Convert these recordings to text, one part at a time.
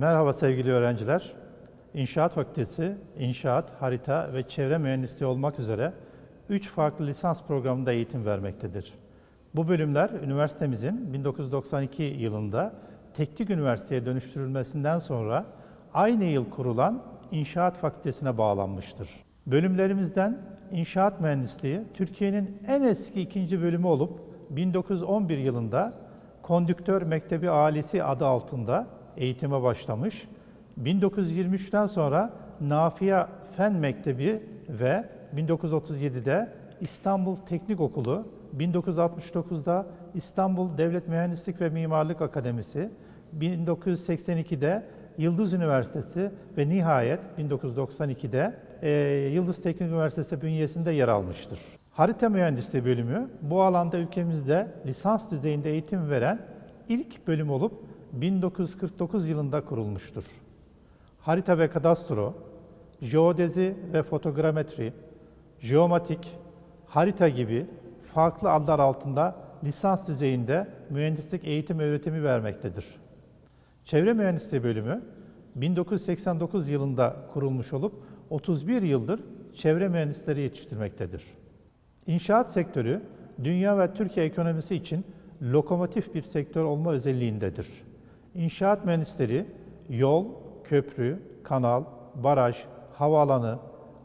Merhaba sevgili öğrenciler. İnşaat Fakültesi, İnşaat, Harita ve Çevre Mühendisliği olmak üzere 3 farklı lisans programında eğitim vermektedir. Bu bölümler üniversitemizin 1992 yılında teknik üniversiteye dönüştürülmesinden sonra aynı yıl kurulan İnşaat Fakültesine bağlanmıştır. Bölümlerimizden İnşaat Mühendisliği Türkiye'nin en eski ikinci bölümü olup 1911 yılında Kondüktör Mektebi Alisi adı altında eğitime başlamış. 1923'ten sonra Nafia Fen Mektebi ve 1937'de İstanbul Teknik Okulu, 1969'da İstanbul Devlet Mühendislik ve Mimarlık Akademisi, 1982'de Yıldız Üniversitesi ve nihayet 1992'de e, Yıldız Teknik Üniversitesi bünyesinde yer almıştır. Harita Mühendisliği bölümü bu alanda ülkemizde lisans düzeyinde eğitim veren ilk bölüm olup 1949 yılında kurulmuştur. Harita ve kadastro, jeodezi ve fotogrametri, jeomatik, harita gibi farklı adlar altında lisans düzeyinde mühendislik eğitim öğretimi vermektedir. Çevre Mühendisliği bölümü 1989 yılında kurulmuş olup 31 yıldır çevre mühendisleri yetiştirmektedir. İnşaat sektörü dünya ve Türkiye ekonomisi için lokomotif bir sektör olma özelliğindedir. İnşaat mühendisleri yol, köprü, kanal, baraj, havaalanı,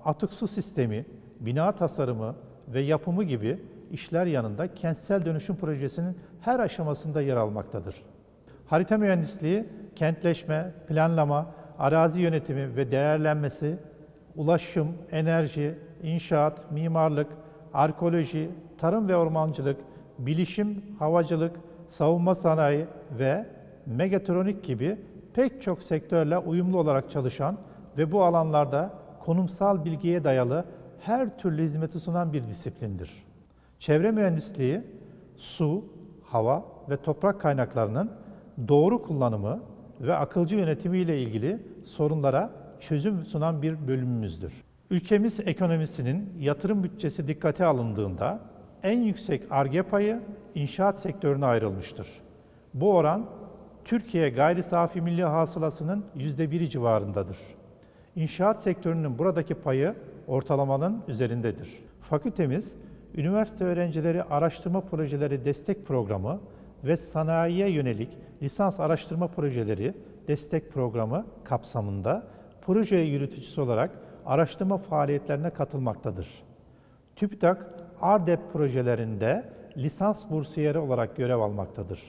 atık su sistemi, bina tasarımı ve yapımı gibi işler yanında kentsel dönüşüm projesinin her aşamasında yer almaktadır. Harita mühendisliği, kentleşme, planlama, arazi yönetimi ve değerlenmesi, ulaşım, enerji, inşaat, mimarlık, arkeoloji, tarım ve ormancılık, bilişim, havacılık, savunma sanayi ve megatronik gibi pek çok sektörle uyumlu olarak çalışan ve bu alanlarda konumsal bilgiye dayalı her türlü hizmeti sunan bir disiplindir. Çevre mühendisliği, su, hava ve toprak kaynaklarının doğru kullanımı ve akılcı yönetimi ile ilgili sorunlara çözüm sunan bir bölümümüzdür. Ülkemiz ekonomisinin yatırım bütçesi dikkate alındığında en yüksek arge payı inşaat sektörüne ayrılmıştır. Bu oran Türkiye gayri safi milli hasılasının %1'i civarındadır. İnşaat sektörünün buradaki payı ortalamanın üzerindedir. Fakültemiz, üniversite öğrencileri araştırma projeleri destek programı ve sanayiye yönelik lisans araştırma projeleri destek programı kapsamında proje yürütücüsü olarak araştırma faaliyetlerine katılmaktadır. TÜBİTAK, ARDEP projelerinde lisans bursiyeri olarak görev almaktadır.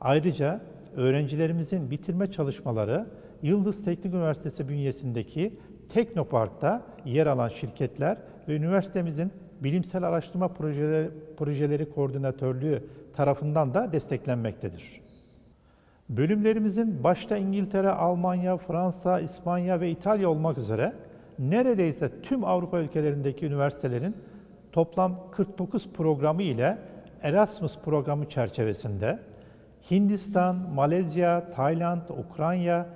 Ayrıca öğrencilerimizin bitirme çalışmaları Yıldız Teknik Üniversitesi bünyesindeki Teknopark'ta yer alan şirketler ve üniversitemizin bilimsel araştırma projeleri, projeleri koordinatörlüğü tarafından da desteklenmektedir. Bölümlerimizin başta İngiltere, Almanya, Fransa, İspanya ve İtalya olmak üzere neredeyse tüm Avrupa ülkelerindeki üniversitelerin toplam 49 programı ile Erasmus programı çerçevesinde Hindistan, Malezya, Tayland, Ukrayna,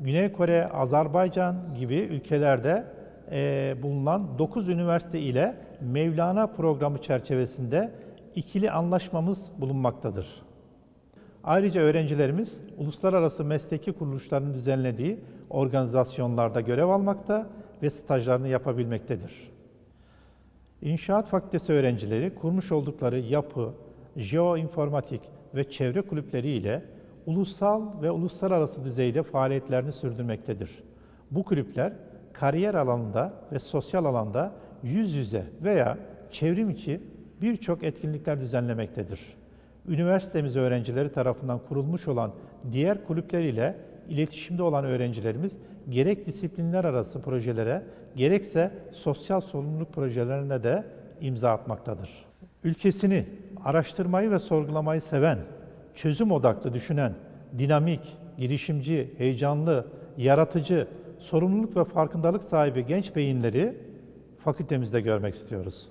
Güney Kore, Azerbaycan gibi ülkelerde e, bulunan 9 üniversite ile Mevlana programı çerçevesinde ikili anlaşmamız bulunmaktadır. Ayrıca öğrencilerimiz uluslararası mesleki kuruluşların düzenlediği organizasyonlarda görev almakta ve stajlarını yapabilmektedir. İnşaat Fakültesi öğrencileri kurmuş oldukları yapı, jeoinformatik ve çevre kulüpleri ile ulusal ve uluslararası düzeyde faaliyetlerini sürdürmektedir. Bu kulüpler kariyer alanında ve sosyal alanda yüz yüze veya çevrim içi birçok etkinlikler düzenlemektedir. Üniversitemiz öğrencileri tarafından kurulmuş olan diğer kulüpler ile iletişimde olan öğrencilerimiz gerek disiplinler arası projelere gerekse sosyal sorumluluk projelerine de imza atmaktadır. Ülkesini araştırmayı ve sorgulamayı seven, çözüm odaklı düşünen, dinamik, girişimci, heyecanlı, yaratıcı, sorumluluk ve farkındalık sahibi genç beyinleri fakültemizde görmek istiyoruz.